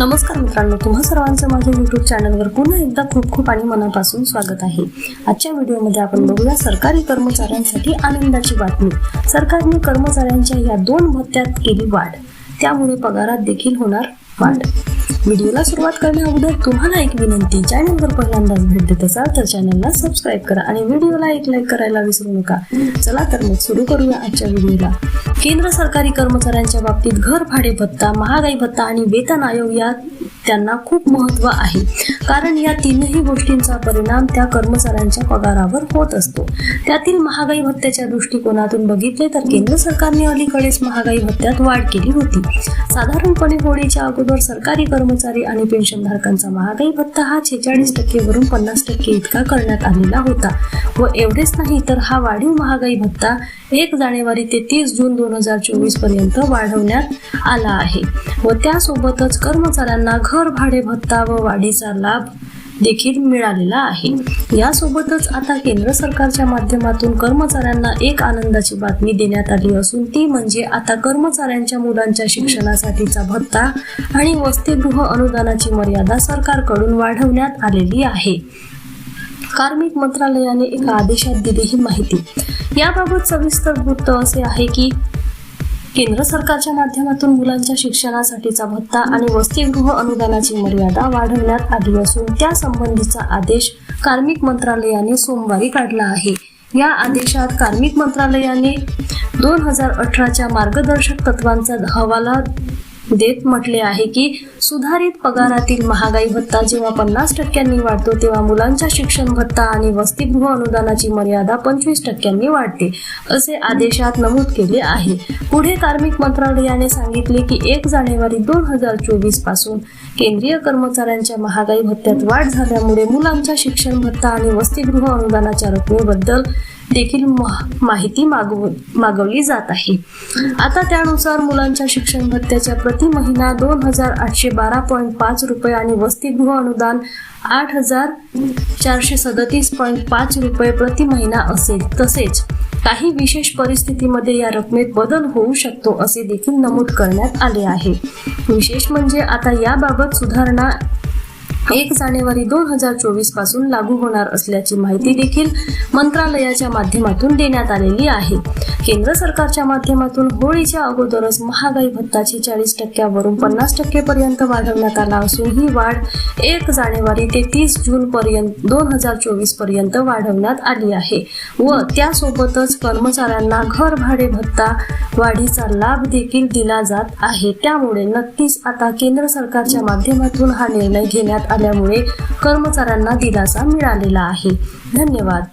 नमस्कार मित्रांनो तुम्हा सर्वांचं माझ्या युट्यूब चॅनलवर पुन्हा एकदा खूप खूप आणि मनापासून स्वागत आहे. आजच्या व्हिडिओमध्ये आपण बघूया सरकारी कर्मचाऱ्यांसाठी आनंदाची बातमी. सरकारने कर्मचाऱ्यांच्या या दोन भत्त्यात केली वाढ. त्यामुळे पगारात देखील होणार वाढ. व्हिडिओला सुरुवात करण्या अगोदर तुम्हाला एक विनंती चॅनलवर पहिल्यांदाच भेट देत असाल तर चॅनलला सबस्क्राईब करा आणि व्हिडिओला एक लाईक करायला विसरू नका. चला तर मग सुरू करूया आजच्या व्हिडिओला. केंद्र सरकारी कर्मचाऱ्यांच्या बाबतीत घर भाडे भत्ता महागाई भत्ता आणि वेतन आयोग या त्यांना खूप महत्त्व आहे. कारण या तीनही गोष्टींचा परिणाम त्या कर्मचाऱ्यांच्या पगारावर होत असतो. त्यातील महागाई भत्त्याच्या दृष्टिकोनातून बघितले तर केंद्र सरकारने अलीकडेच महागाई भत्त्यात वाढ केली होती. साधारणपणे होळीच्या अगोदर सरकारी कर्मचारी आणि पेन्शनधारकांचा महागाई भत्ता हा छेचाळीस टक्केवरून पन्नास टक्के इतका करण्यात आलेला होता. व एवढेच नाही तर हा वाढीव महागाई भत्ता एक जानेवारी ते तीस जून दोन हजार चोवीसपर्यंत वाढवण्यात आला आहे. व त्यासोबतच कर्मचाऱ्यांना घर भाडे भत्ता व वाढीचा लाभ देखील मिळालेला आहे. यासोबतच आता केंद्र सरकारच्या माध्यमातून कर्मचाऱ्यांना एक आनंदाची बातमी देण्यात आली असून ती म्हणजे आता कर्मचाऱ्यांच्या मुलांच्या शिक्षणासाठीचा भत्ता आणि वसतिगृह अनुदानाची मर्यादा सरकारकडून वाढवण्यात आलेली आहे. कार्मिक मंत्रालयाने एका आदेशात दिली ही माहिती. याबाबत सविस्तर वृत्त असे आहे की केंद्र सरकारच्या माध्यमातून मुलांच्या शिक्षणासाठीचा भत्ता आणि वसतिगृह अनुदानाची मर्यादा वाढवण्यात आली असून त्या संबंधीचा आदेश कार्मिक मंत्रालयाने सोमवारी काढला आहे. या आदेशात कार्मिक मंत्रालयाने दोन हजार अठराच्या मार्गदर्शक तत्वांचा हवाला देत म्हटले आहे की सुधारित पगारातील महागाई भत्ता जेव्हा पन्नास टक्क्यांनी वाढतो तेव्हा मुलांच्या शिक्षण भत्ता आणि वसतिगृह अनुदानाची मर्यादा पंचवीस टक्क्यांनी वाढते असे आदेशात नमूद केले आहे. पुढे कार्मिक मंत्रालयाने सांगितले की एक जानेवारी दोन हजार चोवीसपासून केंद्रीय कर्मचाऱ्यांच्या महागाई भत्त्यात वाढ झाल्यामुळे मुलांच्या शिक्षण भत्ता आणि वसतिगृह अनुदानाच्या रकमेबद्दल देखील माहिती मागव मागवली जात आहे. आता त्यानुसार मुलांच्या शिक्षण भत्त्याच्या प्रति महिना दोन हजार आठशे बारा पॉईंट पाच रुपये आणि वसतिगृह अनुदान आठ हजार चारशे सदतीस पॉईंट पाच रुपये प्रति महिना असेल. तसेच काही विशेष परिस्थितीमध्ये या रकमेत बदल होऊ शकतो असे देखील नमूद करण्यात आले आहे. विशेष म्हणजे आता याबाबत सुधारणा एक जानेवारी दोन हजार चोवीसपासून लागू होणार असल्याची माहिती देखील मंत्रालयाच्या माध्यमातून देण्यात आलेली आहे. केंद्र सरकारच्या माध्यमातून होळीच्या अगोदरच महागाई भत्ताची चाळीस टक्क्यावरून पन्नास टक्केपर्यंत वाढवण्यात आला असून ही वाढ एक जानेवारी ते तीस जून पर्यंत दोन हजार चोवीसपर्यंत वाढवण्यात आली आहे व त्यासोबतच कर्मचाऱ्यांना घर भाडे भत्ता वाढीचा लाभ देखील दिला जात आहे. त्यामुळे नक्कीच आता केंद्र सरकारच्या माध्यमातून हा निर्णय घेण्यात आला आल्यामुळे कर्मचाऱ्यांना दिलासा मिळालेला आहे. धन्यवाद.